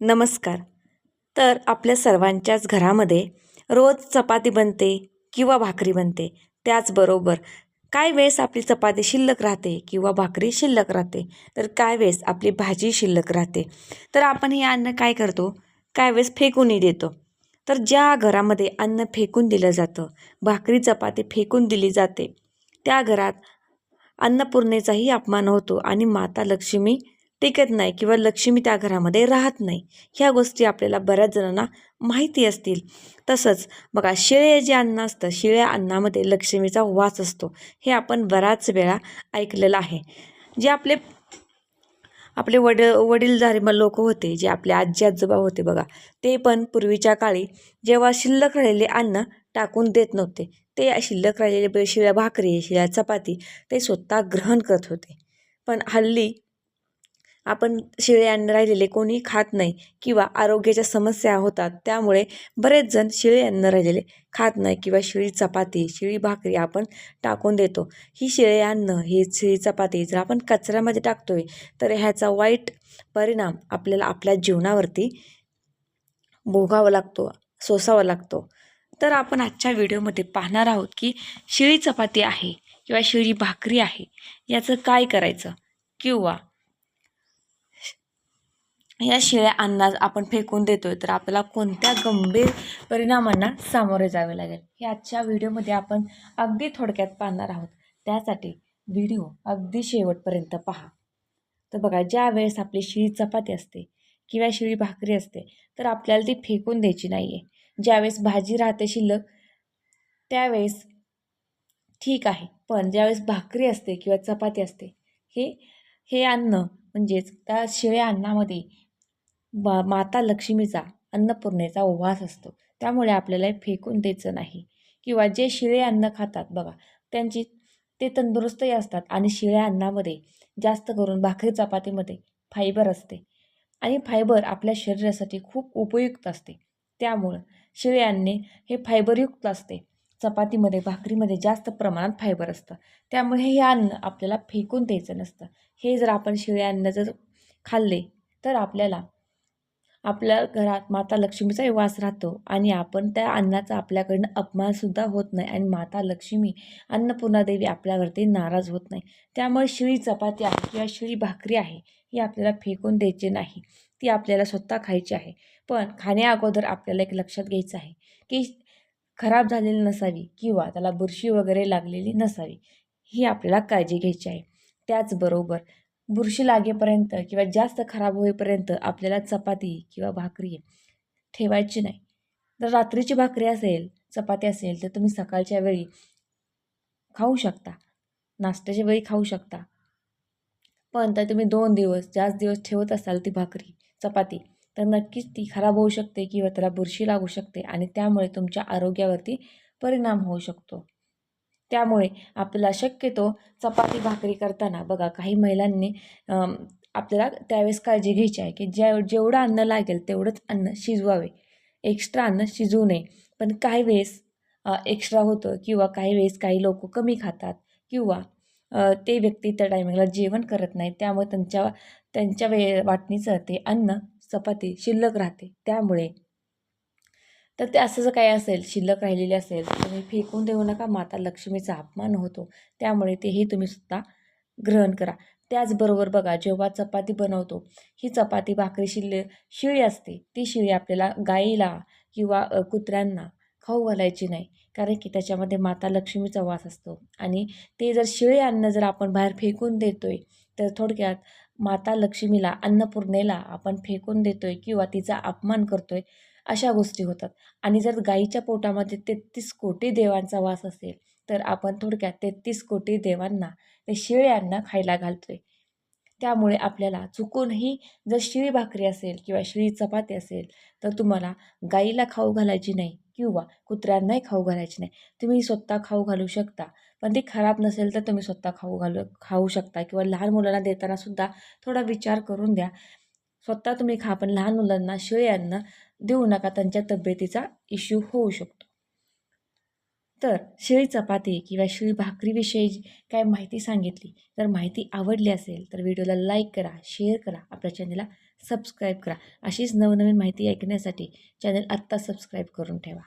नमस्कार. तर आपल्या सर्वांच्याच घरामध्ये रोज चपाती बनते किंवा भाकरी बनते त्याचबरोबर काय वेळेस आपली चपाती शिल्लक राहते किंवा भाकरी शिल्लक राहते तर काय वेळेस आपली भाजी शिल्लक राहते तर आपण हे अन्न काय करतो? काय वेळेस फेकूनही देतो. तर ज्या घरामध्ये अन्न फेकून दिलं जातं भाकरी चपाती फेकून दिली जाते त्या घरात अन्नपूर्णेचाही अपमान होतो आणि माता लक्ष्मी टिकत नाही किंवा लक्ष्मी त्या घरामध्ये राहत नाही. ह्या गोष्टी आपल्याला बऱ्याच जणांना माहिती असतील. तसंच बघा शिळे जे अन्न असतं शिळ्या अन्नामध्ये लक्ष्मीचा वास असतो. हे आपण बऱ्याच वेळा ऐकलेलं आहे. जे आपले आपले वड वडीलधारी लोक होते जे आपले आजी आजोबा होते बघा ते पण पूर्वीच्या काळी जेव्हा शिल्लक राहिलेले अन्न टाकून देत नव्हते ते शिल्लक राहिलेले शिळ्या भाकरी शिळ्या चपाती ते स्वतः ग्रहण करत होते. पण हल्ली आपण शिळे अन्न राहिलेले कोणी खात नाही किंवा आरोग्याच्या समस्या होतात त्यामुळे बरेच जण शिळे अन्न राहिलेले खात नाही किंवा शिळी चपाती शिळी भाकरी आपण टाकून देतो. ही शिळे अन्न ही शिळी चपाती जर आपण कचऱ्यामध्ये टाकतोय तर ह्याचा वाईट परिणाम आपल्याला आपल्या जीवनावरती भोगावा लागतो सोसावा लागतो. तर आपण आजच्या व्हिडिओमध्ये पाहणार आहोत की शिळी चपाती आहे किंवा शिळी भाकरी आहे याचं काय करायचं? किंवा या शिळ्या अन्नात आपण फेकून देतोय तर आपल्याला कोणत्या गंभीर परिणामांना सामोरे जावे लागेल? हे आजच्या व्हिडिओमध्ये आपण अगदी थोडक्यात पाहणार आहोत. त्यासाठी व्हिडिओ अगदी शेवटपर्यंत पहा. तर बघा ज्या वेळेस आपली शिळी चपाती असते किंवा शिळी भाकरी असते तर आपल्याला ती फेकून द्यायची नाही आहे ज्यावेळेस भाजी राहते शिल्लक त्यावेळेस ठीक आहे. पण ज्यावेळेस भाकरी असते किंवा चपाती असते हे हे अन्न म्हणजेच त्या शिळ्या अन्नामध्ये बा माता लक्ष्मीचा अन्नपूर्णेचा उपवास असतो. त्यामुळे आपल्याला फेकून द्यायचं नाही. किंवा जे शिळे अन्न खातात बघा त्यांची ते तंदुरुस्तही असतात आणि शिळ्या अन्नामध्ये जास्त करून भाकरी चपातीमध्ये फायबर असते. आणि फायबर आपल्या शरीरासाठी खूप उपयुक्त असते. त्यामुळं शिळे अन्ने हे फायबरयुक्त असते. चपातीमध्ये भाकरीमध्ये जास्त प्रमाणात फायबर असतं. त्यामुळे हे अन्न आपल्याला फेकून द्यायचं नसतं. हे जर आपण शिळे अन्न जर खाल्ले तर आपल्याला आपल्या घरात माता लक्ष्मीचाही वास राहतो आणि आपण त्या अन्नाचा आपल्याकडनं अपमानसुद्धा होत नाही आणि माता लक्ष्मी अन्नपूर्णादेवी आपल्यावरती नाराज होत नाही. त्यामुळे शिळी चपाती आहे किंवा शिळी भाकरी आहे ही आपल्याला फेकून द्यायची नाही. ती आपल्याला स्वतः खायची आहे. पण खाण्या अगोदर आपल्याला एक लक्षात घ्यायचं आहे की खराब झालेली नसावी किंवा त्याला बुरशी वगैरे लागलेली नसावी ही आपल्याला काळजी घ्यायची आहे. त्याचबरोबर बुरशी लागेपर्यंत किंवा जास्त खराब होईपर्यंत आपल्याला चपाती किंवा भाकरी ठेवायची नाही. जर रात्रीची भाकरी असेल चपाती असेल तर तुम्ही सकाळच्या वेळी खाऊ शकता. नाश्त्याच्या वेळी खाऊ शकता. पण तर तुम्ही दोन दिवस जास्त दिवस ठेवत असाल ती भाकरी चपाती तर नक्कीच ती खराब होऊ शकते किंवा त्याला बुरशी लागू शकते आणि त्यामुळे तुमच्या आरोग्यावरती परिणाम होऊ शकतो. त्यामुळे आपल्याला शक्यतो चपाती भाकरी करताना बघा काही महिलांनी आपल्याला त्यावेळेस काळजी घ्यायची आहे की ज्या जेवढं अन्न लागेल तेवढंच अन्न शिजवावे. एक्स्ट्रा अन्न शिजवू नये. पण काही वेळेस एक्स्ट्रा होतं किंवा काही वेळेस काही लोक कमी खातात किंवा ते व्यक्ती त्या टायमिंगला जेवण करत नाही त्यामुळे त्यांच्या त्यांच्या वे वाटणीचं ते अन्न चपाती शिल्लक राहते. त्यामुळे तर ते असं जर काही असेल शिल्लक राहिलेली असेल तर तुम्ही फेकून देऊ नका. माता लक्ष्मीचा अपमान होतो. त्यामुळे तेही तुम्ही सुद्धा ग्रहण करा. त्याचबरोबर बघा जेव्हा चपाती बनवतो ही चपाती भाकरी शिल्ले शिळी असते. ती शिळी आपल्याला गाईला किंवा कुत्र्यांना खाऊ घालायची नाही. कारण की त्याच्यामध्ये माता लक्ष्मीचा वास असतो. आणि ते जर शिळे अन्न जर आपण बाहेर फेकून देतोय तर थोडक्यात माता लक्ष्मीला अन्नपूर्णेला आपण फेकून देतोय किंवा तिचा अपमान करतोय अशा गोष्टी होतात. आणि जर गाईच्या पोटामध्ये तेहतीस कोटी देवांचा वास असेल तर आपण थोडक्यात तेहतीस कोटी देवांना ते शेळ्यांना खायला खायला घालतोय. त्यामुळे आपल्याला चुकूनही जर शिळी भाकरी असेल किंवा शिळी चपाती असेल तर तुम्हाला गाईला खाऊ घालायची नाही किंवा कुत्र्यांनाही खाऊ घालायची नाही. तुम्ही स्वतः खाऊ घालू शकता पण ती खराब नसेल तर तुम्ही स्वतः खाऊ घालू खाऊ शकता किंवा लहान मुलांना देताना सुद्धा थोडा विचार करून द्या. स्वतः तुम्ही खा पण लहान मुलांना शेळ्यांना देऊ नका त्यांच्या तब्येतीचा इश्यू होऊ शकतो. तर शिळी चपाती किंवा शिळी भाकरीविषयी काय माहिती सांगितली? तर माहिती आवडली असेल तर व्हिडिओला लाईक करा शेअर करा आपल्या चॅनलला सबस्क्राईब करा. अशीच नवनवीन माहिती ऐकण्यासाठी चॅनल आत्ता सबस्क्राईब करून ठेवा.